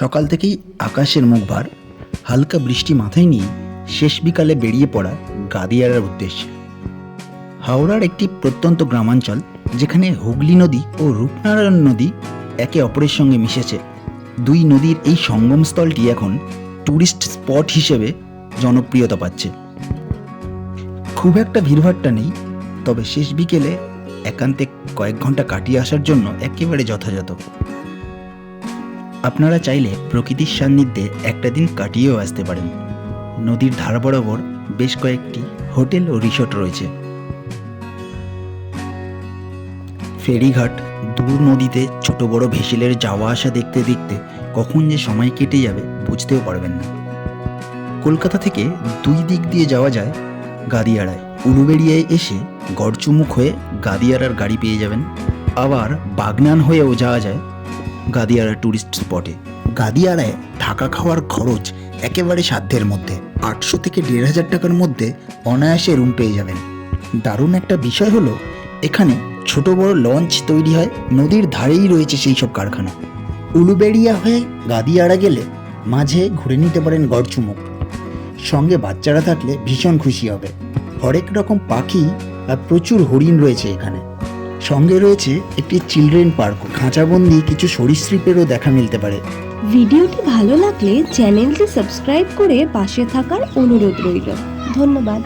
সকাল থেকেই আকাশের মুখ ভার, হালকা বৃষ্টি মাথায় নিয়ে শেষ বিকালে বেরিয়ে পড়া গাদিয়ারার উদ্দেশ্যে। হাওড়ার একটি প্রত্যন্ত গ্রামাঞ্চল যেখানে হুগলি নদী ও রূপনারায়ণ নদী একে অপরের সঙ্গে মিশেছে। দুই নদীর এই সঙ্গমস্থলটি এখন ট্যুরিস্ট স্পট হিসেবে জনপ্রিয়তা পাচ্ছে। খুব একটা ভিড়ভাট্টা নেই, তবে শেষ বিকেলে একান্তে কয়েক ঘণ্টা কাটিয়ে আসার জন্য একেবারে যথাযথ। আপনারা চাইলে প্রকৃতির সান্নিধ্যে একটা দিন কাটিয়েও আসতে পারেন। নদীর ধার বরাবর বেশ কয়েকটি হোটেল ও রিসোর্ট রয়েছে। ফেরিঘাট দূর নদীতে ছোট বড় ভেসেলের যাওয়া আসা দেখতে দেখতে কখন যে সময় কেটে যাবে বুঝতেও পারবেন না। কলকাতা থেকে দুই দিক দিয়ে যাওয়া যায় গাদিয়াড়ায় উলুবেড়িয়ায় এসে গড়চুমুখ হয়ে গাদিয়াড়ার গাড়ি পেয়ে যাবেন। আবার বাগনান হয়েও যাওয়া যায় গাদিয়াড়া ট্যুরিস্ট স্পটে গাদিয়াড়ায় থাকা খাওয়ার খরচ একেবারে সাধ্যের মধ্যে। আটশো থেকে দেড় হাজার টাকার মধ্যে অনায়াসে রুম পেয়ে যাবেন। দারুণ একটা বিষয় হলো, এখানে ছোট বড় লঞ্চ তৈরি হয়, নদীর ধারেই রয়েছে সেই সব কারখানা। উলুবেড়িয়া হয়ে গাদিয়াড়া গেলে মাঝে ঘুরে নিতে পারেন গড়চুমুক। সঙ্গে বাচ্চারা থাকলে ভীষণ খুশি হবে। হরেক রকম পাখি আর প্রচুর হরিণ রয়েছে এখানে। সঙ্গে রয়েছে একটি চিলড্রেন পার্ক, খাঁচাবন্দি, কিছু সরীসৃপেরও দেখা মিলতে পারে। ভিডিওটি ভালো লাগলে চ্যানেলটি সাবস্ক্রাইব করে পাশে থাকার অনুরোধ রইল। ধন্যবাদ।